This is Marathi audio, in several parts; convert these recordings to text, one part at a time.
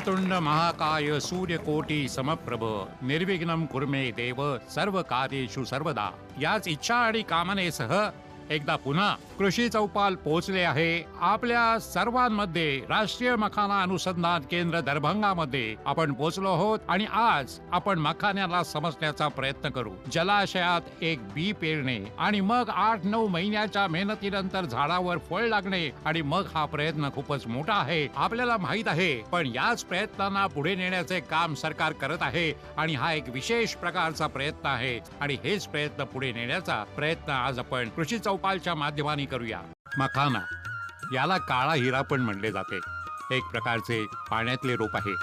वक्रतुंड महाकाय सूर्यकोटी समप्रभ निर्विघ्नं कुर्मे देव सर्व कार्येषु सर्वदा याच इच्छा आणि कामनेसह एकदा पुन्हा कृषी चौपाल पोहोचले आहे आपल्या सर्वांमध्ये राष्ट्रीय मखाना अनुसंधान केंद्र दरभंगामध्ये. आपण पोहोचलो आहोत आणि आज आपण मखान्याला समजण्याचा प्रयत्न करू. जलाशयात एक बी पेरणे आणि मग आठ नऊ महिन्याच्या मेहनतीनंतर झाडावर फळ लागणे आणि मग हा प्रयत्न खूपच मोठा आहे आपल्याला माहीत आहे. पण याच प्रयत्नांना पुढे नेण्याचे काम सरकार करत आहे आणि हा एक विशेष प्रकारचा प्रयत्न आहे. आणि हेच प्रयत्न पुढे नेण्याचा प्रयत्न आज आपण कृषी चौपालच्या माध्यमाने करूया. मखाना. याला काळा हिरा पण म्हणले जाते. एक प्रकारचे पाण्यातले रोप आहे.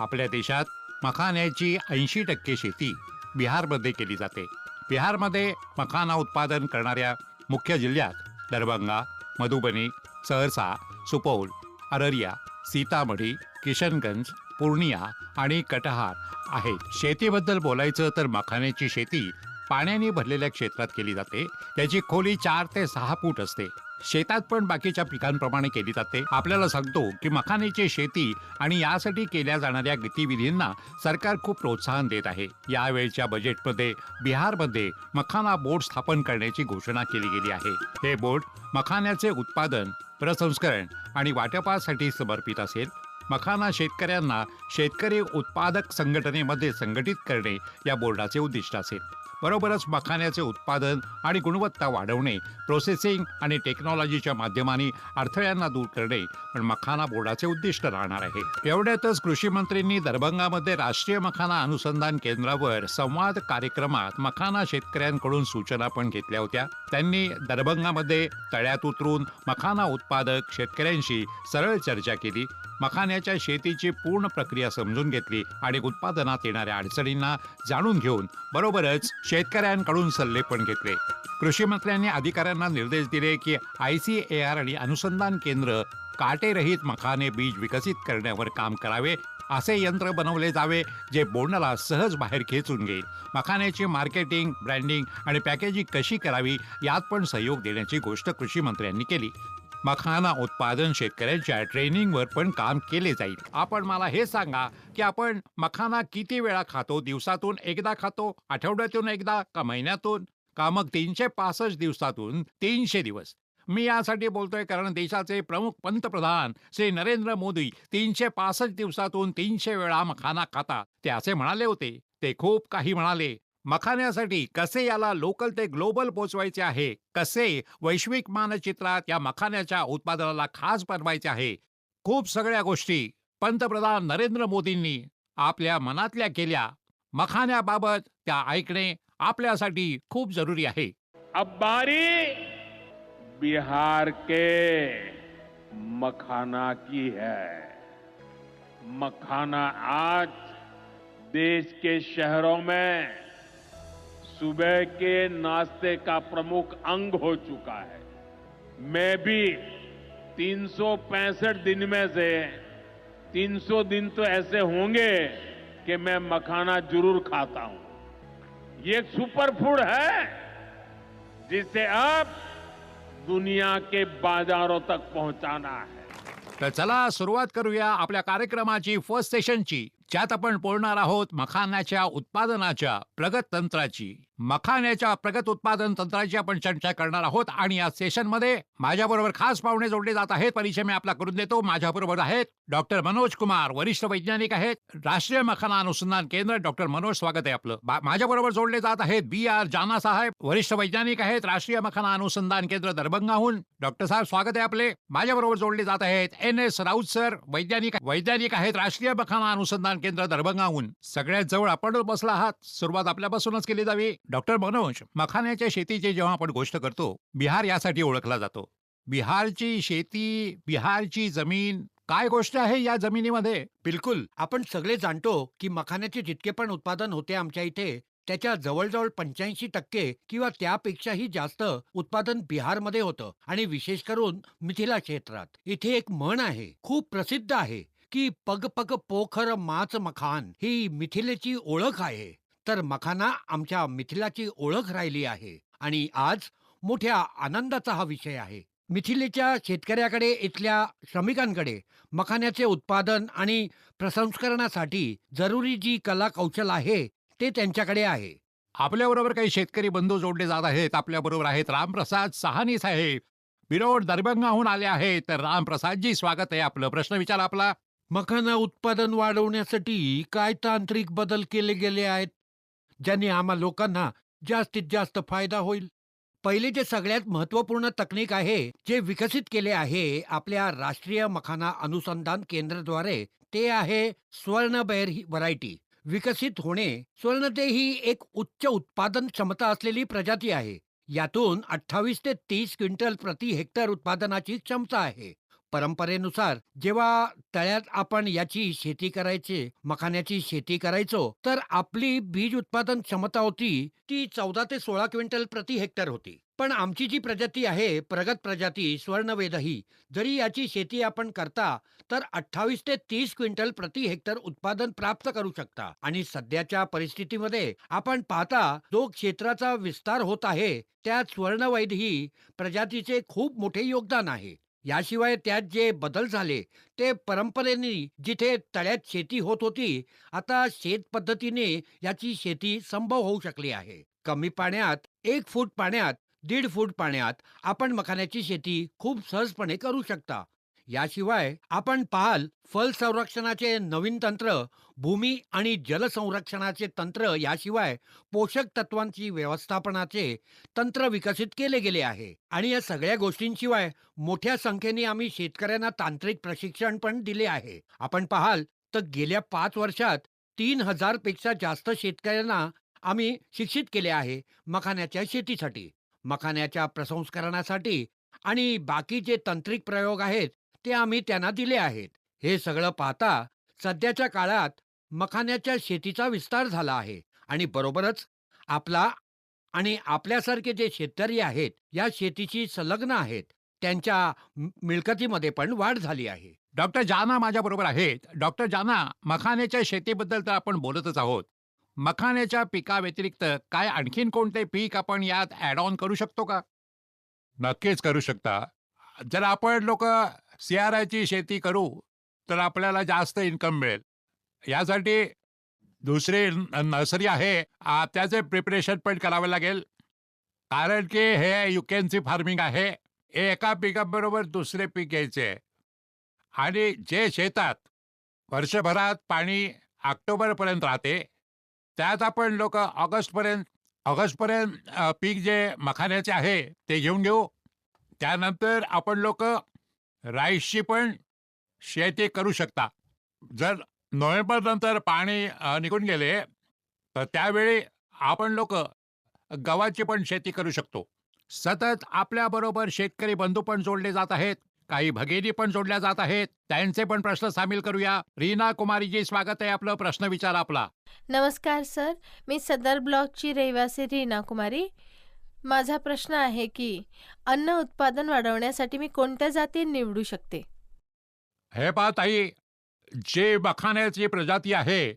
आपल्या देशात मखान्याची ऐंशी टक्के शेती बिहारमध्ये केली जाते. बिहारमध्ये मखाना उत्पादन करणाऱ्या मुख्य जिल्ह्यात दरभंगा मधुबनी सहरसा सुपौल अररिया सीतामढी किशनगंज पूर्णिया आणि कटहार आहेत. शेतीबद्दल बोलायचं तर मखान्याची शेती पाण्याने भरलेल्या क्षेत्रात केली जाते. त्याची खोली चार ते सहा फूट असते. शेतात पण बाकीच्या पिकांप्रमाणे केली जाते. आपल्याला सांगतो की मखाण्याची शेती आणि यासाठी केल्या जाणाऱ्या गतिविधींना सरकार खूप प्रोत्साहन देत आहे. यावेळच्या बजेटमध्ये बिहारमध्ये मखाना बोर्ड स्थापन करण्याची घोषणा केली गेली आहे. हे बोर्ड मखाण्याचे उत्पादन प्रसंस्करण आणि वाटपासाठी समर्पित असेल. मखाना शेतकऱ्यांना शेतकरी उत्पादक संघटनेमध्ये संघटित करणे या बोर्डाचे उद्दिष्ट असेल. बरोबरच मखान्याचे उत्पादन आणि गुणवत्ता वाढवणे प्रोसेसिंग आणि टेक्नॉलॉजीच्या माध्यमाने अडथळ्यांना दूर करणे पण मखाना बोर्डाचे उद्दिष्ट राहणार आहे. एवढ्यातच कृषी मंत्रींनी दरभंगामध्ये राष्ट्रीय मखाना अनुसंधान केंद्रावर संवाद कार्यक्रमात मखाना शेतकऱ्यांकडून सूचना पण घेतल्या होत्या. त्यांनी दरभंगामध्ये तळ्यात उतरून मखाना उत्पादक शेतकऱ्यांशी सरळ चर्चा केली. मखान्याच्या शेतीची पूर्ण प्रक्रिया समजून घेतली आणि उत्पादनात येणाऱ्या अडचणींना जाणून घेऊन बरोबरच शेतकऱ्यांकडून सल्ले पण घेतले. कृषी मंत्र्यांनी अधिकाऱ्यांना निर्देश दिले की आय सी ए आर आणि अनुसंधान केंद्र काटेरहित मखाने बीज विकसित करण्यावर काम करावे असे यंत्र बनवले जावे जे बोंडाला सहज बाहेर खेचून घेईल. मखान्याची मार्केटिंग ब्रँडिंग आणि पॅकेजिंग कशी करावी यात पण सहयोग देण्याची गोष्ट कृषी मंत्र्यांनी केली. मखाना उत्पादन शेतकऱ्यांच्या ट्रेनिंगवर पण काम केले जाईल. आपण मला हे सांगा की आपण मखाना किती वेळा खातो? दिवसातून एकदा खातो? आठवड्यातून एकदा? का महिन्यातून? का मग तीनशे पासष्ट दिवसातून तीनशे दिवस? मी यासाठी बोलतोय कारण देशाचे प्रमुख पंतप्रधान श्री नरेंद्र मोदी तीनशे पासष्ट दिवसातून तीनशे वेळा मखाना खातात ते असे म्हणाले होते. ते खूप काही म्हणाले. मखान्यासाठी कसे याला लोकल ते ग्लोबल पोचवायचे आहे? कसे वैश्विक मानचित्रात या मखान्याच्या उत्पादनाला खास बनवायचे आहे? खूप सगळ्या गोष्टी पंतप्रधान नरेंद्र मोदींनी आपल्या मनातल्या केल्या. मखान्याबाबत त्या ऐकणे आपल्यासाठी खूप जरुरी आहे. अब बारी बिहार के मखाना की है। मखाना आज देश के शहरों में सुबह के नाश्ते का प्रमुख अंग हो चुका है। मैं भी 365 दिन में से 300 दिन तो ऐसे होंगे कि मैं मखाना ज़रूर खाता हूँ। ये एक सुपर फ़ूड है, जिसे अब दुनिया के बाजारों तक पहुंचाना है। तर चला, सुरुवात करूया आपल्या कार्यक्रमाची फ़र्स्ट सेशनची ज्यात आपण बोलणार आहोत मखान्याच्या उत्पादनाच्या प्रगत तंत्राची मखान्याच्या प्रगत उत्पादन तंत्राची आपण चर्चा करणार आहोत आणि या सेशनमध्ये माझ्याबरोबर खास पाहुणे जोडले जात आहेत. परिचय मी आपला करून देतो. माझ्याबरोबर आहेत डॉक्टर मनोज कुमार वरिष्ठ वैज्ञानिक आहेत. राष्ट्रीय मखाना अनुसंधान केंद्र डॉक्टर मनोज स्वागत आहे आपलं. माझ्याबरोबर जोडले जात आहेत बी आर जाना साहेब वरिष्ठ वैज्ञानिक आहेत. राष्ट्रीय मखाना अनुसंधान केंद्र दरभंगाहून. डॉक्टर साहेब स्वागत आहे आपले. माझ्याबरोबर जोडले जात आहेत एन एस राऊत सर वैज्ञानिक वैज्ञानिक आहेत. राष्ट्रीय मखाना अनुसंधान केंद्र दरभंगाहून. सगळ्यात जवळ आपण बसला आहात. सुरुवात आपल्यापासूनच केली जावी. डॉक्टर मनोज मखान्याच्या शेतीची जेव्हा आपण गोष्ट करतो बिहार यासाठी ओळखला जातो. बिहारची शेती बिहारची जमीन काय गोष्ट आहे या जमिनीमध्ये? बिलकुल. आपण सगळे जाणतो की मखान्याचे जितके पण उत्पादन होते आमच्या इथे त्याच्या जवळजवळ पंच्याऐंशी टक्के किंवा त्यापेक्षाही जास्त उत्पादन बिहारमध्ये होतं आणि विशेष करून मिथिला क्षेत्रात. इथे एक म्हण आहे खूप प्रसिद्ध आहे की पग पग पोखर माच मखान ही मिथिलेची ओळख आहे. तर मखाना आमच्या मिथिलाची ओळख राहिली आहे आणि आज मोठ्या आनंदाचा हा विषय आहे. मिथिलेच्या शेतकऱ्याकडे इथल्या श्रमिकांकडे मखाण्याचे उत्पादन आणि प्रसंस्करणासाठी जरुरी जी कला कौशल आहे ते त्यांच्याकडे आहे. आपल्याबरोबर काही शेतकरी बंधू जोडले जात आहेत. आपल्याबरोबर आहेत रामप्रसाद सहानी साहेब. बिरोड दरभंगाहून आले आहेत. तर रामप्रसादजी स्वागत आहे आपलं. प्रश्न विचार आपला. मखाना उत्पादन वाढवण्यासाठी काय तांत्रिक बदल केले गेले आहेत? ज्याने आम्हा लोकांना जास्तीत जास्त फायदा होईल. पहिले जे सगळ्यात महत्त्वपूर्ण तकनीक आहे जे विकसित केले आहे आपल्या राष्ट्रीय मखाना अनुसंधान केंद्राद्वारे ते आहे स्वर्णबैर ही व्हरायटी. विकसित होणे स्वर्णते ही एक उच्च उत्पादन क्षमता असलेली प्रजाती आहे. यातून अठ्ठावीस ते तीस क्विंटल प्रति हेक्टर उत्पादनाची क्षमता आहे. परंपरेनुसार जेव्हा तळ्यात आपण याची शेती करायची मखाण्याची शेती करायचो तर आपली बीज उत्पादन क्षमता होती ती चौदा ते सोळा क्विंटल प्रति हेक्टर होती. पण आमची जी प्रजाती आहे प्रगत प्रजाती स्वर्णवेदही जरी याची शेती आपण करता तर अठ्ठावीस ते तीस क्विंटल प्रति हेक्टर उत्पादन प्राप्त करू शकता. आणि सध्याच्या परिस्थितीमध्ये आपण पाहता जो क्षेत्राचा विस्तार होत आहे त्यात स्वर्णवैद ही प्रजातीचे खूप मोठे योगदान आहे. याशिवाय त्यात जे बदल झाले ते परंपरेने जिथे तळ्यात शेती होत होती आता शेत पद्धतीने याची शेती संभव होऊ शकली आहे. कमी पाण्यात एक फूट पाण्यात दीड फूट पाण्यात आपण मखाण्याची शेती खूप सहजपणे करू शकता. याशिवाय आपण पाहाल फल संरक्षणाचे नवीन तंत्र भूमी आणि जल संरक्षणाचे तंत्र याशिवाय पोषक तत्वांची व्यवस्थापनाचे तंत्र विकसित केले गेले आहे. आणि या सगळ्या गोष्टींशिवाय मोठ्या संख्येने आम्ही शेतकऱ्यांना तांत्रिक प्रशिक्षण पण दिले आहे. आपण पाहाल तर गेल्या पाच वर्षात तीन हजारपेक्षा जास्त शेतकऱ्यांना आम्ही शिक्षित केले आहे मखाण्याच्या शेतीसाठी. मखाण्याच्या प्रसंस्करणासाठी आणि बाकी जे तांत्रिक प्रयोग आहेत ते आम्ही त्यांना दिले आहेत. हे सगळं पाहता सध्याच्या काळात मखाण्याच्या शेतीचा विस्तार झाला आहे आणि बरोबरच आपला आणि आपल्यासारखे जे शेतकरी आहेत या शेतीशी संलग्न आहेत त्यांच्या मिळकतीमध्ये पण वाढ झाली आहे. डॉक्टर जाना माझ्या बरोबर आहेत. डॉक्टर जाना मखाण्याच्या शेतीबद्दल तर आपण बोलतच आहोत. मखाण्याच्या पिका व्यतिरिक्त काय आणखीन कोणते पीक आपण यात ऍड ऑन करू शकतो का? नक्कीच करू शकता. जर आपण लोक सियाराची शेती करू तर आपल्याला जास्त इन्कम मिळेल. यासाठी दुसरी नर्सरी आहे. त्याचे प्रिपरेशन पण करावे लागेल. कारण की हे युकेन्सी फार्मिंग आहे. एका पिकाबरोबर दुसरे पीक घ्यायचे. आणि जे शेतात वर्षभरात पाणी ऑक्टोबरपर्यंत राहते त्यात आपण लोक ऑगस्टपर्यंत ऑगस्टपर्यंत पीक जे मखाण्याचे आहे ते घेऊन घेऊ. त्यानंतर आपण लोक राईसची पण शेती करू शकता. जर नोव्हेंबर नंतर पाणी अ, निघून गेले तर त्यावेळी आपण लोक गव्हाची पण शेती करू शकतो. सतत आपल्याबरोबर शेतकरी बंधू पण जोडले जात आहेत काही भगिनी पण जोडल्या जात आहेत. त्यांचे पण प्रश्न सामील करूया. रीना कुमारीजी स्वागत आहे आपलं प्रश्न विचार आपला. नमस्कार सर. मी सदर ब्लॉकची रहिवासी रीना कुमारी. माझा प्रश्न आहे की अन्न उत्पादन वाढवण्यासाठी मी कोणत्या जाती निवडू शकते? हे पहा ताई जे मखाण्याची प्रजाती आहे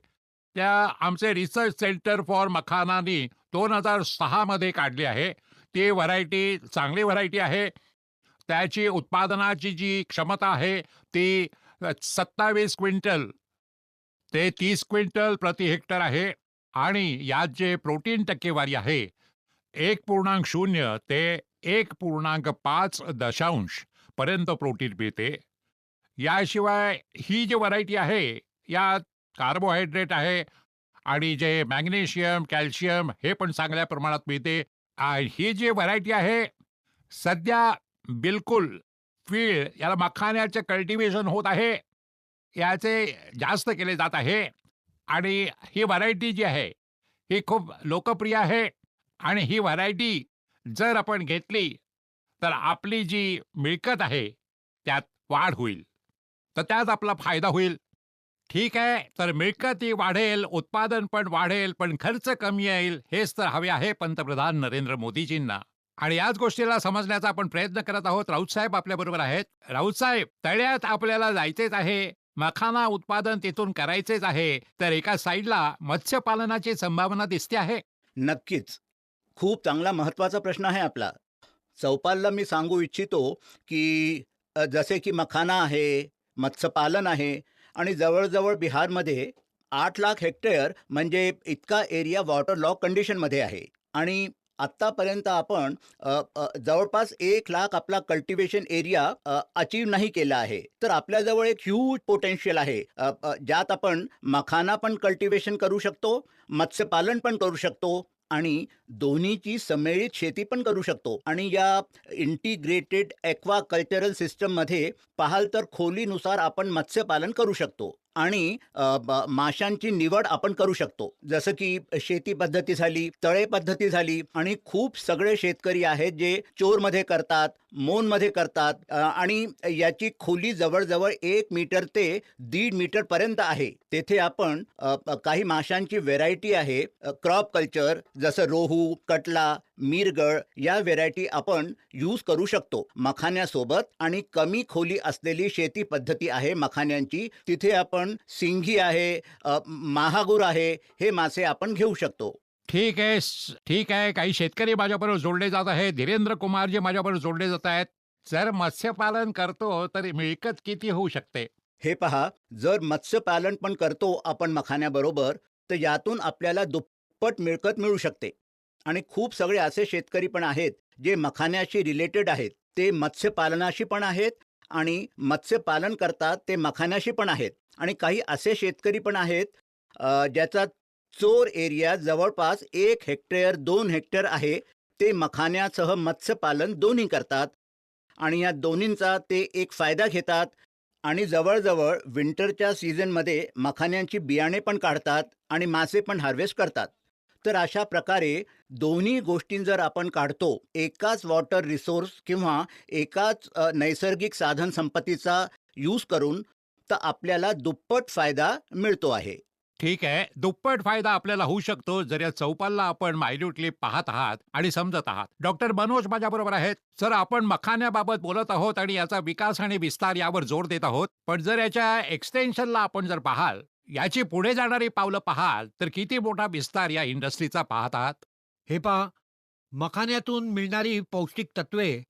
त्या आमचे रिसर्च सेंटर फॉर मखानानी दोन हजार सहामध्ये काढली आहे. ती व्हरायटी चांगली व्हरायटी आहे. त्याची उत्पादनाची जी क्षमता आहे ती सत्तावीस क्विंटल ते तीस क्विंटल प्रति हेक्टर आहे. आणि यात जे प्रोटीन टक्केवारी आहे एक पूर्णांक शून्य ते एक पूर्णांक पाच दशांश पर्यंत प्रोटीन मिळते. याशिवाय ही जी व्हरायटी आहे यात कार्बोहायड्रेट आहे आणि जे मॅग्नेशियम कॅल्शियम हे पण चांगल्या प्रमाणात मिळते आणि ही जी व्हरायटी आहे सध्या बिलकुल फीळ याला मखाण्याचे कल्टिव्हेशन होत आहे याचे जास्त केले जात आहे आणि ही व्हरायटी जी आहे ही खूप लोकप्रिय आहे. आणि ही व्हरायटी जर आपण घेतली तर आपली जी मिळकत आहे त्यात वाढ होईल. तर त्यात आपला फायदा होईल. ठीक आहे तर मिळकती वाढेल उत्पादन पण वाढेल पण खर्च कमी येईल हेच तर हवे आहे पंतप्रधान नरेंद्र मोदीजींना. आणि याच गोष्टीला समजण्याचा आपण प्रयत्न करत आहोत. राऊत साहेब आपल्याबरोबर आहेत. राऊत साहेब तळ्यात आपल्याला जायचेच आहे. मखाना उत्पादन तिथून करायचेच आहे. तर एका साईडला मत्स्यपालनाची संभावना दिसते आहे? नक्कीच. खूप चांगला महत्त्वाचा प्रश्न आहे आपला. चौपालला मी सांगू इच्छितो की जसे की मखाना आहे मत्स्यपालन आहे आणि जवळजवळ बिहारमध्ये आठ लाख हेक्टर म्हणजे इतका एरिया वॉटर लॉ कंडिशनमध्ये आहे. आणि आत्तापर्यंत आपण जवळपास एक लाख आपला कल्टिवेशन एरिया अचीव नाही केला आहे. तर आपल्याजवळ एक ह्यूज पोटेन्शियल आहे. ज्यात आपण मखाना पण कल्टिवेशन करू शकतो मत्स्यपालन पण करू शकतो. आणि दोन्हीची सम्मिळित शेती पण करू शकतो. आणि या इंटिग्रेटेड ॲक्वा कल्चरल सिस्टममध्ये पाहाल तर खोलीनुसार आपण मत्स्यपालन करू शकतो. आणि अ, ब- माशांची निवड आपण करू शकतो. जसं की शेती पद्धती झाली तळे पद्धती झाली आणि खूप सगळे शेतकरी आहेत जे चोरमध्ये करतात मोनमध्ये करतात अ, आणि याची खोली जवळजवळ एक मीटर ते दीड मीटर पर्यंत आहे. तेथे आपण अ, काही माशांची व्हेरायटी आहे क्रॉप कल्चर जसं रोहू कटला मिरगळ या व्हेरायटी आपण यूज करू शकतो. मखान्यासोबत आणि कमी खोली असलेली शेती पद्धती आहे मखान्यांची तिथे आपण सिंघी आहे महागूर आहे हे मासे आपण घेऊ शकतो. ठीक आहे ठीक आहे. काही शेतकरी माझ्याबरोबर जोडले जात आहेत. धीरेंद्र कुमारजी माझ्याबरोबर जोडले जात आहेत. जर मत्स्यपालन करतो तर मिळकत किती होऊ शकते? हे पहा जर मत्स्यपालन पण करतो आपण मखान्याबरोबर तर यातून आपल्याला दुप्पट मिळकत मिळू शकते. आणि खूप सगळे असे शेतकरी पण आहेत जे मखान्याशी रिलेटेड आहेत. ते मत्स्यपालनाशी पण आहेत आणि मत्स्यपालन करतात ते मखान्याशी पण आहेत. आणि काही असे शेतकरी पण आहेत ज्याचा चोर एरिया जवळपास एक हेक्टेअर दोन हेक्टर आहे. ते मखान्यासह मत्स्यपालन दोन्ही करतात आणि या दोन्हींचा ते एक फायदा घेतात आणि जवळजवळ विंटरच्या सीझनमध्ये मखान्यांची बियाणे पण काढतात आणि मासे पण हार्वेस्ट करतात. तर अशा प्रकारे दोन्ही गोष्टी जर आपण काढतो एकाच वॉटर रिसोर्स किंवा एकाच नैसर्गिक साधन संपत्तीचा यूज करून तर आपल्याला दुप्पट फायदा मिळतो आहे. ठीक आहे. दुप्पट फायदा आपल्याला होऊ शकतो जर या चौपालला आपण मायन्युटली पाहत आहात आणि समजत आहात. डॉक्टर मनोज माझ्या बरोबर आहेत. सर आपण मखान्याबाबत बोलत आहोत आणि याचा विकास आणि विस्तार यावर जोर देत आहोत. पण जर याच्या एक्सटेन्शनला आपण जर पाहाल याची पुढे जाणारी पावलं पाहाल तर किती मोठा विस्तार या इंडस्ट्रीचा पाहत आहात हे पहा मखान्यातून मिळणारी पौष्टिक तत्वे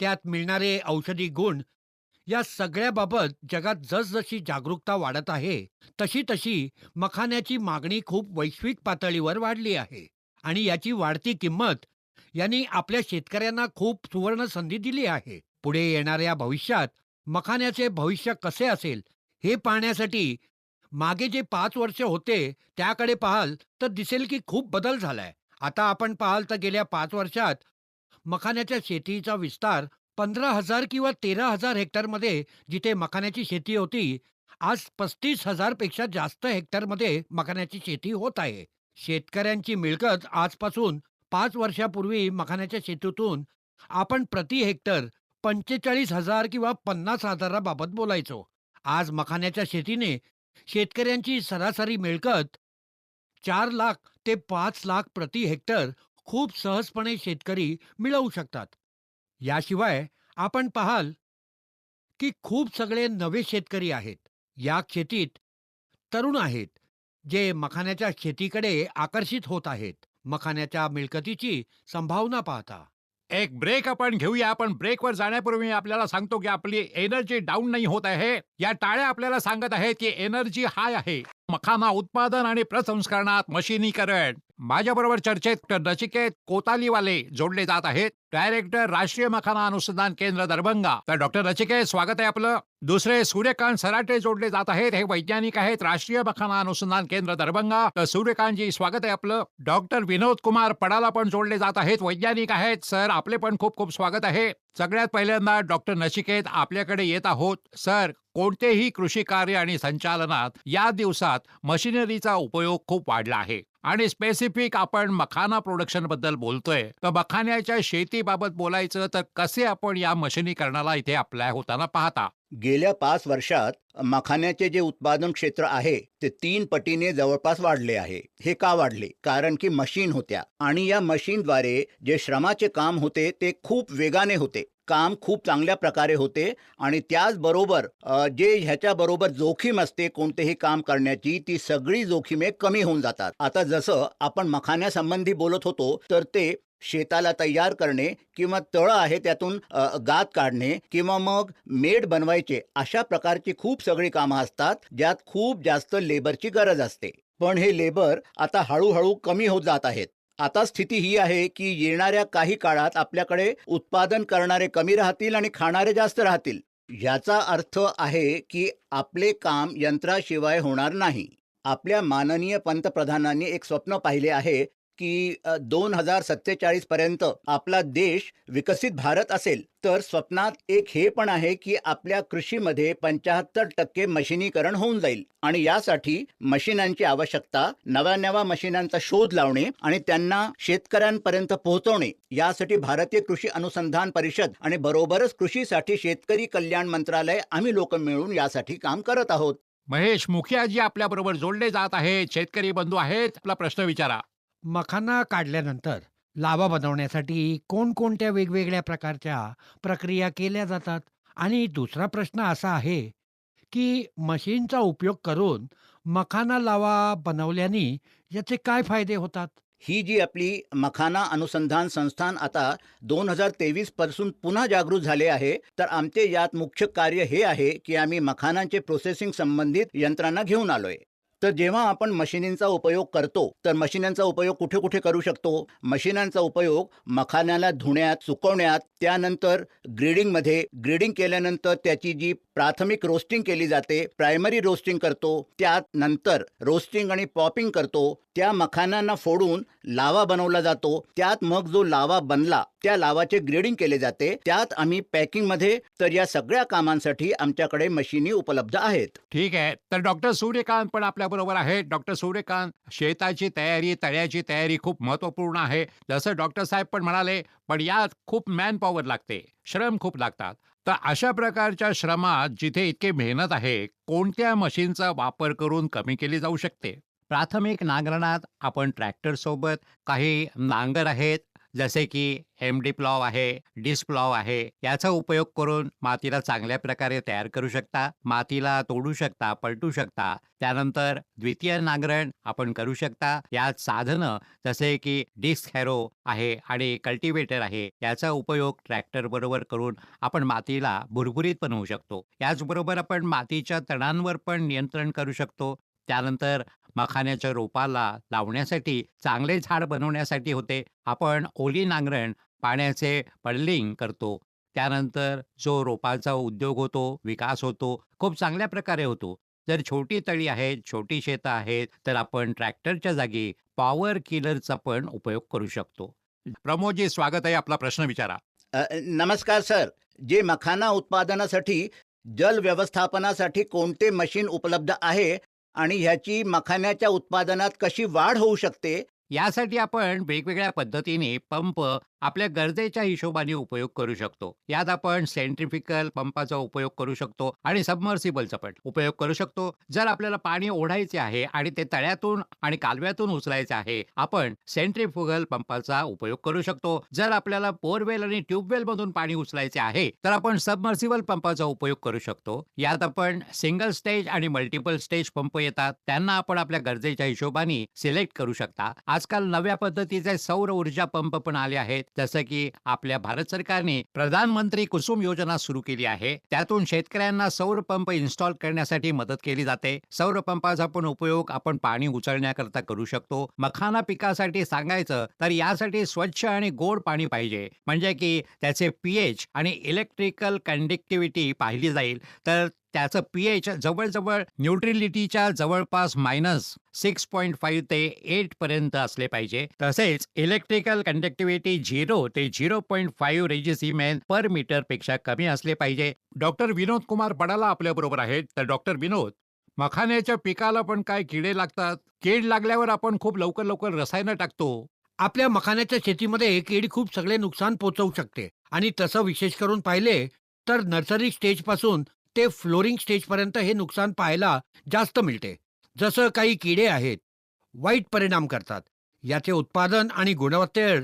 त्यात मिळणारे औषधी गुण या सगळ्याबाबत जगात जसजशी जागरूकता वाढत आहे तशी तशी मखान्याची मागणी खूप वैश्विक पातळीवर वाढली आहे आणि याची वाढती किंमत यांनी आपल्या शेतकऱ्यांना खूप सुवर्ण संधी दिली आहे. पुढे येणाऱ्या भविष्यात मखान्याचे भविष्य कसे असेल हे पाहण्यासाठी मागे जे पाच वर्ष होते त्याकडे पाहाल तर दिसेल की खूप बदल झालाय. आता आपण पाहाल तर गेल्या पाच वर्षात मखान्याच्या शेतीचा विस्तार पंधरा हजार किंवा तेरा हजार हेक्टरमध्ये जिथे मखान्याची शेती होती आज पस्तीस हजारपेक्षा जास्त हेक्टरमध्ये मखान्याची शेती होत आहे. शेतकऱ्यांची मिळकत आजपासून पाच वर्षापूर्वी मखान्याच्या शेतीतून आपण प्रति हेक्टर पंचेचाळीस हजार किंवा पन्नास हजाराबाबत बोलायचो. आज मखान्याच्या शेतीने शेतकऱ्यांची सरासरी मिळकत चार लाख ते पाच लाख प्रति हेक्टर खूप सहजपणे शेतकरी मिळवू शकतात. याशिवाय आपण पाहाल की खूप सगळे नवे शेतकरी आहेत. या शेतीत तरुण आहेत जे मखान्याच्या शेतीकडे आकर्षित होत आहेत. मखान्याच्या मिळकतीची संभावना पाहता. एक ब्रेक आपण घेऊया. पण ब्रेकवर जाण्यापूर्वी मी आपल्याला सांगतो की आपली एनर्जी डाऊन नाही होत आहे. या टाळ्या आपल्याला सांगत आहेत की एनर्जी हाय आहे. मखाना उत्पादन आणि प्रसंस्करणात मशिनीकरण. माझ्या बरोबर चर्चेत नचिकेत कोतालीवाले जोडले जात आहेत. डायरेक्टर राष्ट्रीय मखाना अनुसंधान केंद्र दरभंगा. तर डॉक्टर नचिकेत स्वागत आहे आपलं. दुसरे सूर्यकांत सराटे जोडले जात आहेत. हे वैज्ञानिक आहेत. राष्ट्रीय मखाना अनुसंधान केंद्र दरभंगा. तर सूर्यकांतजी स्वागत आहे आपलं. डॉक्टर विनोद कुमार पडाला पण जोडले जात आहेत. वैज्ञानिक आहेत. सर आपले पण खूप खूप स्वागत आहे. सगळ्यात पहिल्यांदा डॉक्टर नचिकेत आपल्याकडे येत आहोत. सर कोणतेही कृषी कार्य आणि संचालनात या दिवसात मशिनरीचा उपयोग खूप वाढला आहे. आणि स्पेसिफिक आपण मखाना प्रोडक्शनबद्दल बोलतोय. तर मखान्याच्या शेतीबाबत बोलायचं तर कसे आपण या मशिनीकरणाला इथे अप्लाय होताना पाहता? गेल्या पाच वर्षात मखान्याचे जे उत्पादन क्षेत्र आहे ते तीन पटीने जवळपास वाढले आहे. हे का वाढले? कारण की मशीन होत्या. आणि या मशीनद्वारे जे श्रमाचे काम होते ते खूप वेगाने होते. काम खूप चांगल्या प्रकारे होते आणि त्याचबरोबर जे ह्याच्याबरोबर जोखीम असते कोणतेही काम करण्याची ती सगळी जोखीमे कमी होऊन जातात. आता जसं आपण मखान्यासंबंधी बोलत होतो तर ते शेताला तयार करणे किंवा तळं आहे त्यातून गात काढणे किंवा मग मेड बनवायचे अशा प्रकारची खूप सगळी कामं असतात ज्यात खूप जास्त लेबरची गरज असते. पण हे लेबर आता हळूहळू कमी होत जात आहेत. आता स्थिती ही आहे की येणाऱ्या काही काळात आपल्याकडे उत्पादन करणारे कमी राहतील आणि खाणारे जास्त राहतील. याचा अर्थ आहे की आपले काम यंत्राशिवाय होणार नाही. आपल्या माननीय पंतप्रधानांनी एक स्वप्न पाहिले आहे की दोन हजार सत्तेचाळीस पर्यंत आपला देश विकसित भारत असेल तर स्वप्नात एक हे पण आहे की आपल्या कृषीमध्ये पंच्याहत्तर टक्के मशिनीकरण होऊन जाईल. आणि यासाठी मशिनांची आवश्यकता नव्या नव्या मशिनांचा शोध लावणे आणि त्यांना शेतकऱ्यांपर्यंत पोहोचवणे यासाठी भारतीय कृषी अनुसंधान परिषद आणि बरोबरच कृषीसाठी शेतकरी कल्याण मंत्रालय आम्ही लोक मिळून यासाठी काम करत आहोत. महेश मुखियाजी आपल्या बरोबर जोडले जात आहेत. शेतकरी बंधू आहेत. आपला प्रश्न विचारा. मखाना काढल्यानंतर लावा बनवण्यासाठी कोणकोणत्या वेगवेगळ्या प्रकारच्या प्रक्रिया केल्या जातात? आणि दुसरा प्रश्न असा आहे की मशीनचा उपयोग करून मखाना लावा बनवल्याने याचे काय फायदे होतात? ही जी आपली मखाना अनुसंधान संस्थान आता दोन हजार तेवीसपासून पुन्हा जागृत झाले आहे तर आमचे यात मुख्य कार्य हे आहे की आम्ही मखानांचे प्रोसेसिंग संबंधित यंत्रणा घेऊन आलोय. तर जेव्हा आपण मशिनींचा उपयोग करतो तर मशिनांचा उपयोग कुठे कुठे करू शकतो? मशिनांचा उपयोग मखाण्याला धुण्यात सुकवण्यात त्यानंतर ग्रेडिंगमध्ये. ग्रेडिंग केल्यानंतर त्याची जी प्राथमिक रोस्टिंग केली जाते प्रायमरी रोस्टिंग करतो त्यात नंतर रोस्टिंग आणि पॉपिंग करतो त्या मखानांना फोडून लावा बनवला जातो त्यात मग जो लावा बनला त्या लावाचे ग्रेडिंग केले जाते त्यात आम्ही पॅकिंगमध्ये तर या सगळ्या कामांसाठी आमच्याकडे मशिनी उपलब्ध आहेत. ठीक आहे तर डॉक्टर सूर्यकांत पण आपल्या बरोबर आहे डॉक्टर सूर्यकांत शेताची तयारी तळ्याची तयारी खूप महत्त्वपूर्ण आहे. जसं डॉक्टर साहेब पण म्हणाले पण यात खूप मॅन पॉवर लागते श्रम खूप लागतात. तर अशा प्रकारच्या श्रमात जिथे इतके मेहनत आहे कोणत्या मशीनचा वापर करून कमी केली जाऊ शकते? प्राथमिक नांगरणात आपण ट्रॅक्टरसोबत काही नांगर आहेत जसे की एम डी प्लॉव आहे डिस प्लॉव आहे याचा उपयोग करून मातीला चांगल्या प्रकारे तयार करू शकता. मातीला तोडू शकता पलटू शकता. त्यानंतर द्वितीय नांगरण आपण करू शकता. यात साधनं जसे की डिस्क हॅरो आहे आणि कल्टिवेटर आहे याचा उपयोग ट्रॅक्टर बरोबर करून आपण मातीला भुरभुरीत बनवू शकतो. याचबरोबर आपण मातीच्या तणांवर पण नियंत्रण करू शकतो. त्यानंतर मखाण्याच्या रोपाला लावण्यासाठी चांगले झाड बनवण्यासाठी होते. आपण ओली नांगरण पाण्याचे पडलिंग करतो. त्यानंतर जो रोपाचा उद्योग होतो विकास होतो खूप चांगल्या प्रकारे होतो. जर छोटी तळी आहेत छोटी शेतं आहेत तर आपण ट्रॅक्टरच्या जागी पॉवर किलरचा पण उपयोग करू शकतो. प्रमोदजी स्वागत आहे आपला प्रश्न विचारा. अ, नमस्कार सर. जे मखाना उत्पादनासाठी जल व्यवस्थापनासाठी कोणते मशीन उपलब्ध आहे? आणि ह्याची मखाण्याच्या उत्पादनात कशी वाढ होऊ शकते? यासाठी आपण वेगवेगळ्या पद्धतीने पंप आपल्या गरजेच्या हिशोबाने उपयोग करू शकतो. यात आपण सेंट्रिफिकल पंपाचा उपयोग करू शकतो आणि सबमर्सिबलचा पण उपयोग करू शकतो. जर आपल्याला पाणी ओढायचे आहे आणि ते तळ्यातून आणि कालव्यातून उचलायचे आहे आपण सेंट्रिफ्युगल पंपाचा उपयोग करू शकतो. जर आपल्याला बोरवेल आणि ट्यूबवेल मधून पाणी उचलायचे आहे तर आपण सबमर्सिबल पंपाचा उपयोग करू शकतो. यात आपण सिंगल स्टेज आणि मल्टिपल स्टेज पंप येतात. त्यांना आपण आपल्या गरजेच्या हिशोबाने सिलेक्ट करू शकता. आजकाल नव्या पद्धतीचे सौर ऊर्जा पंप पण आले आहेत. जसं की आपल्या भारत सरकारने प्रधानमंत्री कुसुम योजना सुरू केली आहे. त्यातून शेतकऱ्यांना सौर पंप इन्स्टॉल करण्यासाठी मदत केली जाते. सौर पंपाचा पण उपयोग आपण पाणी उचलण्याकरता करू शकतो. मखाना पिकासाठी सांगायचं तर यासाठी स्वच्छ आणि गोड पाणी पाहिजे. म्हणजे की त्याचे पीएच आणि इलेक्ट्रिकल कंडक्टिव्हिटी पाहिली जाईल. तर त्याचं पीएच जवळजवळ न्यूट्रिलिटीच्या जवळपास मायनस सिक्स पॉईंट फाईव्ह ते एट पर्यंत असले पाहिजे. तसेच इलेक्ट्रिकल कंडक्टिव्हिटी झिरो ते झिरो पॉईंट फाईव्ह रेजिसिमेन पर मीटरपेक्षा कमी असले पाहिजे. डॉक्टर विनोद कुमार पडाला आपल्या बरोबर आहेत. तर डॉक्टर विनोद मखाण्याच्या पिकाला पण काय किडे लागतात? कीड लागल्यावर आपण खूप लवकर लवकर रसायनं टाकतो. आपल्या मखाण्याच्या शेतीमध्ये कीड खूप सगळे नुकसान पोचवू शकते. आणि तसं विशेष करून पाहिले तर नर्सरी स्टेजपासून ते फ्लोरिंग स्टेजपर्यंत हे नुकसान पाहायला जास्त मिळते. जसं काही किडे आहेत वाईट परिणाम करतात. याचे उत्पादन आणि गुणवत्तेवर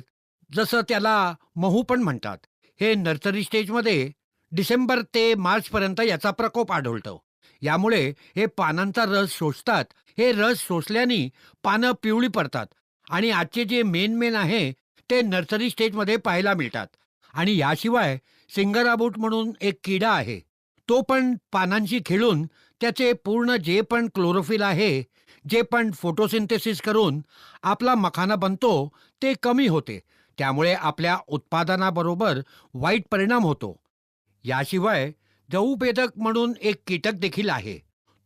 जसं त्याला महू पण म्हणतात. हे नर्सरी स्टेजमध्ये डिसेंबर ते मार्चपर्यंत याचा प्रकोप आढळतो. यामुळे हे पानांचा रस शोषतात. हे रस शोषल्याने पानं पिवळी पडतात आणि आजचे जे मेन मेन आहे ते नर्सरी स्टेजमध्ये पाहायला मिळतात. आणि याशिवाय सिंगराबूट म्हणून एक किडा आहे. तो पण पानांशी खेळून त्याचे पूर्ण जे पण क्लोरोफिल आहे जे पण फोटोसिंथेसिस करून आपला मखाना बनतो ते कमी होते. त्यामुळे आपल्या उत्पादनाबरोबर वाईट परिणाम होतो. याशिवाय जऊबेदक म्हणून एक कीटक देखील आहे.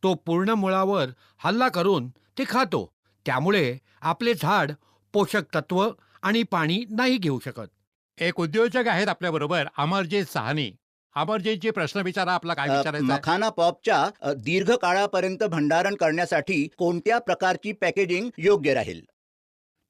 तो पूर्ण मुळावर हल्ला करून ते खातो. त्यामुळे आपले झाड पोषक तत्व आणि पाणी नाही घेऊ शकत. एक उद्योजक आहेत आपल्याबरोबर अमरजीत सहानी. अमरजीतजी प्रश्न विचारा आपला काय अ, विचारायचा आहे? मखाना पॉपच्या अ, दीर्घ काळापर्यंत भंडारण करण्यासाठी कोणत्या प्रकारची पॅकेजिंग योग्य राहील?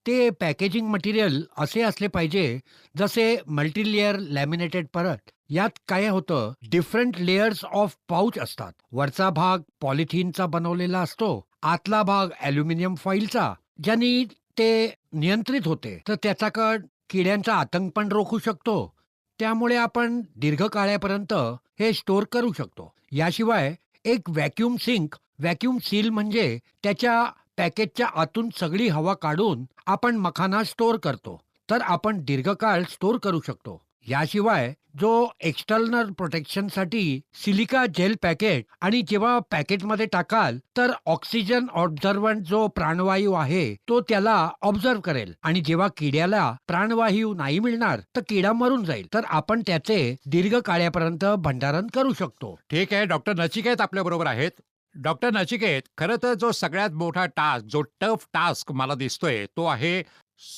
ते पॅकेजिंग मटेरियल असे असले पाहिजे जसे मल्टीलेअर लॅमिनेटेड परत यात काय होतं डिफरंट लेयर्स ऑफ पाऊच असतात. वरचा भाग पॉलिथिनचा बनवलेला असतो आतला भाग अल्युमिनियम फॉईलचा ज्यांनी ते नियंत्रित होते. तर त्याचा कड किड्यांचा आतंक पण रोखू शकतो त्यामुळे आपण दीर्घकाळापर्यंत हे स्टोअर करू शकतो. याशिवाय एक व्हॅक्यूम सिंक व्हॅक्यूम सील म्हणजे त्याच्या पॅकेटच्या आतून सगळी हवा काढून आपण मखाना स्टोअर करतो. तर आपण दीर्घकाळ स्टोअर करू शकतो. याशिवाय जो एक्सटर्नल प्रोटेक्शनसाठी सिलिका जेल पॅकेट आणि जेव्हा पॅकेटमध्ये टाकाल तर ऑक्सिजन ऑब्झर्वंट जो प्राणवायू आहे तो त्याला ऑब्झर्व करेल. आणि जेव्हा किड्याला प्राणवायू नाही मिळणार तर किडा मरून जाईल. तर आपण त्याचे दीर्घ काळापर्यंत भंडारण करू शकतो. ठीक आहे डॉक्टर नचिकेत आपल्या बरोबर आहेत. डॉक्टर नचिकेत खरं तर जो सगळ्यात मोठा टास्क जो टफ टास्क मला दिसतोय तो आहे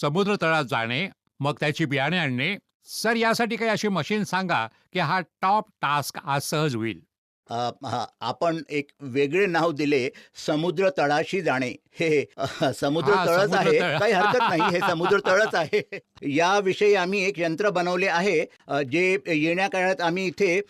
समुद्र तळात जाणे मग त्याची बियाणे आणणे सर यासाठी काही अशी मशीन सांगा की हा टॉप टास्क आज सहज होईल. अ, हा, आपण एक वेगळे नाव दिले समुद्र तळाशी जाणे. हे अ, समुद्र हा, तळच आहे. काही हरकत नाही हे समुद्र तळच आहे. याविषयी आम्ही एक यंत्र बनवले आहे जे येण्या काळात आम्ही इथे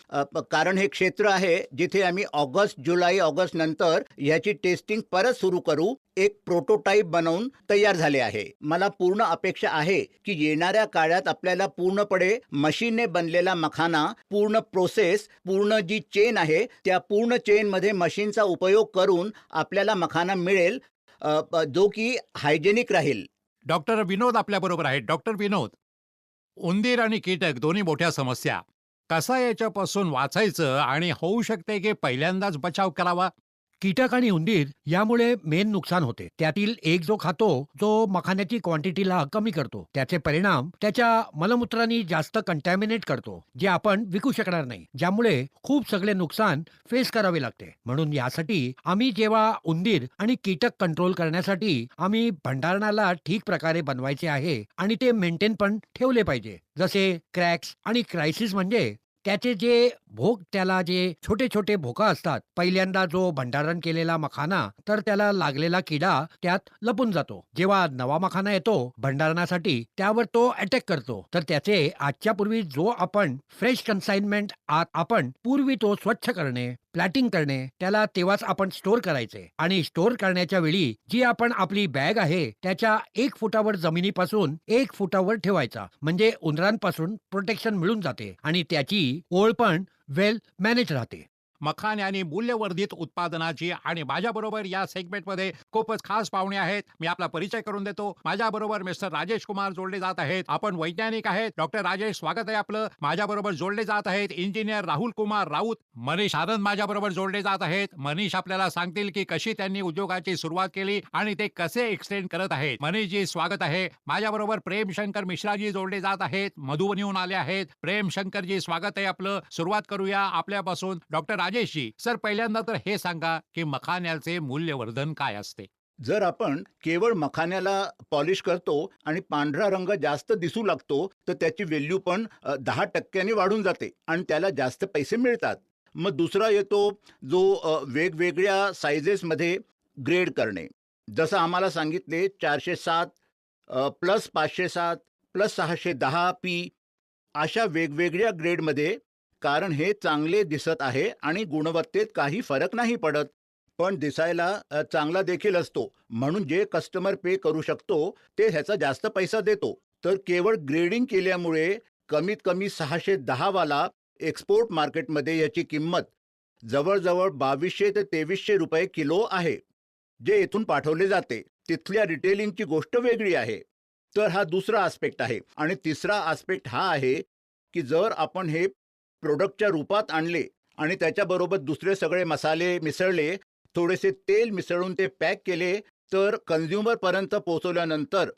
कारण हे क्षेत्र आहे जिथे आम्ही ऑगस्ट जुलै ऑगस्ट नंतर ह्याची टेस्टिंग परत सुरू करू एक प्रोटोटाईप बनवून तयार झाले आहे. मला पूर्ण अपेक्षा आहे की येणाऱ्या काळात आपल्याला पूर्णपणे मशीनने बनलेला मखाना पूर्ण प्रोसेस पूर्ण जी चेन आहे त्या पूर्ण चेनमध्ये मशीनचा उपयोग करून आपल्याला मखाना मिळेल जो की हायजेनिक राहील. डॉक्टर विनोद आपल्याबरोबर आहेत. डॉक्टर विनोद उंदीर आणि कीटक दोन्ही मोठ्या समस्या. कसा याच्यापासून वाचायचं आणि होऊ शकते की पहिल्यांदाच बचाव करावा? कीटक आणि उंदीर यामुळे मेन नुकसान होते. त्यातील एक जो खातो जो मखान्याची क्वांटिटीला कमी करतो. त्याचे परिणाम त्याच्या मलमूत्रांनी जास्त कंटॅमिनेट करतो जे आपण विकू शकणार नाही. ज्यामुळे खूप सगळे नुकसान फेस करावे लागते. म्हणून यासाठी आम्ही जेव्हा उंदीर आणि कीटक कंट्रोल करण्यासाठी आम्ही भंडारणाला ठीक प्रकारे बनवायचे आहे आणि ते मेंटेन पण ठेवले पाहिजे. जसे क्रॅक्स आणि क्रायसिस म्हणजे त्याचे जे भोग त्याला जे छोटे छोटे भोका असतात पहिल्यांदा जो भंडारण केलेला मखाना तर त्याला लागलेला किडा त्यात लपून जातो. जेव्हा नवा मखाना येतो भंडारणासाठी त्यावर तो अटॅक करतो. तर त्याचे आजच्या पूर्वी जो आपण फ्रेश कन्साइनमेंट आपण पूर्वी तो स्वच्छ करणे प्लॅटिंग करणे त्याला तेव्हाच आपण स्टोअर करायचे. आणि स्टोअर करण्याच्या वेळी जी आपण आपली बॅग आहे त्याच्या एक फुटावर जमिनीपासून एक फुटावर ठेवायचा. म्हणजे उंदरांपासून प्रोटेक्शन मिळून जाते. आणि त्याची ओळ पण वेल मॅनेज राहते. मखाने आणि मूल्यवर्धित उत्पादनाची. आणि माझ्याबरोबर या सेगमेंटमध्ये खूपच खास पाहुणे आहेत. मी आपला परिचय करून देतो. माझ्याबरोबर मिस्टर राजेश कुमार जोडले जात आहेत. आपण वैज्ञानिक आहेत. डॉक्टर राजेश स्वागत आहे आपलं. माझ्याबरोबर जोडले जात आहेत इंजिनियर राहुल कुमार राऊत. मनीष आनंद माझ्याबरोबर जोडले जात आहेत. मनीष आपल्याला सांगतील की कशी त्यांनी उद्योगाची सुरुवात केली आणि ते कसे एक्सटेंड करत आहेत. मनीषजी स्वागत आहे. माझ्याबरोबर प्रेम शंकर मिश्राजी जोडले जात आहेत. मधुबनीहून आले आहेत. प्रेम शंकरजी स्वागत आहे आपलं. सुरुवात करूया आपल्यापासून. डॉक्टर राजेशजी सर पहिल्यांदा तर हे सांगा की मखान्याचे मूल्यवर्धन काय असते? जर आपण केवळ मखान्याला पॉलिश करतो आणि पांढरा रंग जास्त दिसू लागतो तर त्याची व्हॅल्यू पण अ, दहा टक्क्यांनी वाढून जाते आणि त्याला जास्त पैसे मिळतात. मग दुसरा येतो जो अ, वेगवेगळ्या सायझेसमध्ये ग्रेड करणे. जसं आम्हाला सांगितले चारशे सात प्लस पाचशे सात प्लस सहाशे दहा पी अशा वेगवेगळ्या ग्रेडमध्ये कारण हे चांगले दिसत आहे आणि गुणवत्तेत काही फरक नाही पडत. पण दिसायला चांगला देखील असतो. म्हणून जे कस्टमर पे करू शकतो ते ह्याचा जास्त पैसा देतो. तर केवळ ग्रेडिंग केल्यामुळे कमीत कमी सहाशे दहावाला एक्सपोर्ट मार्केटमध्ये याची किंमत जवळजवळ बावीसशे ते तेवीसशे रुपये किलो आहे जे इथून पाठवले जाते. तिथल्या रिटेलिंगची गोष्ट वेगळी आहे. तर हा दुसरा आस्पेक्ट आहे. आणि तिसरा आस्पेक्ट हा आहे की जर आपण हे प्रोडक्टच्या रूपात आणले आणि त्याच्याबरोबर दुसरे सगळे मसाले मिसळले थोडेसे तेल मिसळून ते पॅक केले तर कन्झ्युमरपर्यंत पोहोचवल्यानंतर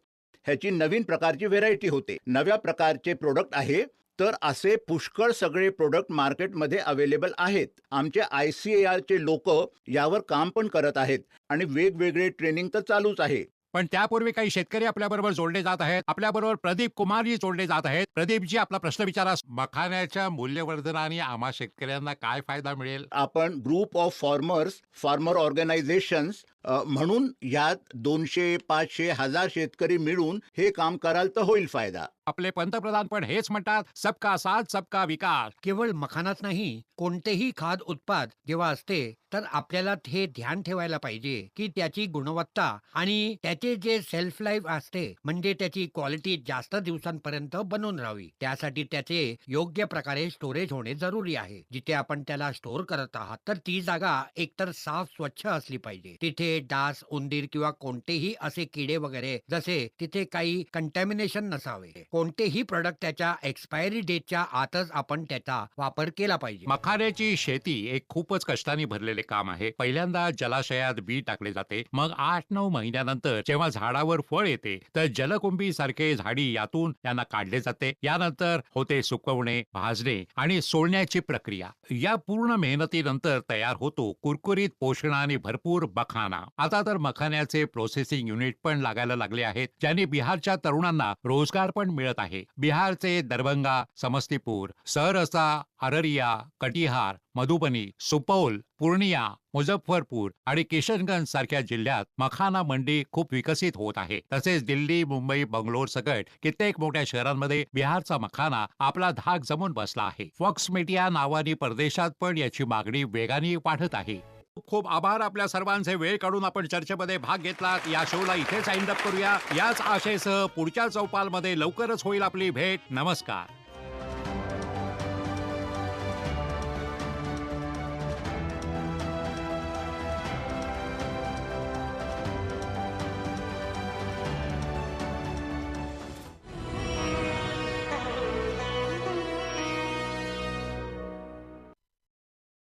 ह्याची नवीन प्रकारची व्हेरायटी होते. नव्या प्रकारचे प्रोडक्ट आहे तर असे पुष्कळ सगळे प्रोडक्ट मार्केटमध्ये अवेलेबल आहेत. आमचे आय सी ए आरचे लोक यावर काम पण करत आहेत आणि वेगवेगळे ट्रेनिंग तर चालूच आहे. पण त्यापूर्वी काही शेतकरी आपल्याबरोबर जोडले जात आहेत. आपल्याबरोबर प्रदीप कुमारजी जोडले जात आहेत. प्रदीपजी आपला प्रश्न विचारा. मखाण्याच्या मूल्यवर्धनाने आम्हा शेतकऱ्यांना काय फायदा मिळेल? आपण group of farmers farmer organization म्हणून यात दोनशे पाचशे हजार शेतकरी मिळून हे काम कराल तर होईल फायदा. आपले पंतप्रधान पण हेच म्हणतात सबका साथ सबका विकास. केवळ मखानाच नाही कोणतेही खाद उत्पाद जेव्हा असते तर आपल्याला हे ध्यान ठेवायला पाहिजे की त्याची गुणवत्ता आणि त्याचे जे सेल्फ लाईफ असते म्हणजे त्याची क्वालिटी जास्त दिवसांपर्यंत बनून राहावी. त्यासाठी त्याचे योग्य प्रकारे स्टोरेज होणे जरुरी आहे. जिथे आपण त्याला स्टोअर करत आहात तर ती जागा एकतर साफ स्वच्छ असली पाहिजे. तिथे डास उंदीर किंवा कोणतेही असे किडे वगैरे जसे तिथे काही कंटॅमिनेशन नसावे. कोणतेही प्रोडक्ट त्याच्या एक्सपायरी डेटच्या आतच आपण त्याचा वापर केला पाहिजे. मखाण्याची शेती एक खूपच कष्टाने भरलेले काम आहे. पहिल्यांदा जलाशयात बी टाकले जाते. मग आठ नऊ महिन्यानंतर जेव्हा झाडावर फळ येते तर जलकुंभी सारखे झाडी यातून त्यांना काढले जाते. यानंतर होते सुकवणे भाजणे आणि सोडण्याची प्रक्रिया. या पूर्ण मेहनतीनंतर तयार होतो कुरकुरीत पोषणाने भरपूर मखाना आता तर मखाण्याचे प्रोसेसिंग युनिट पण लागायला लागले आहेत ज्यांनी बिहारच्या तरुणांना रोजगार पण मिळत आहे. बिहारचे दरभंगा समस्तीपूर सहरसा अररिया कटिहार मधुबनी सुपौल पूर्णिया मुझफ्फरपूर आणि किशनगंज सारख्या जिल्ह्यात मखाना मंडी खूप विकसित होत आहे. तसेच दिल्ली मुंबई बंगलोर सकट कित्येक मोठ्या शहरांमध्ये बिहारचा मखाना आपला धाक जमून बसला आहे. फॉक्स मीडिया नावाने परदेशात पण याची मागणी वेगाने वाढत आहे. खूप खूप आभार आपल्या सर्वांचे. वेळ काढून आपण चर्चेमध्ये भाग घेतलात. या शोला इथेच अप करूया. याच आशेसह पुढच्या चौपालमध्ये लवकरच होईल आपली भेट. नमस्कार.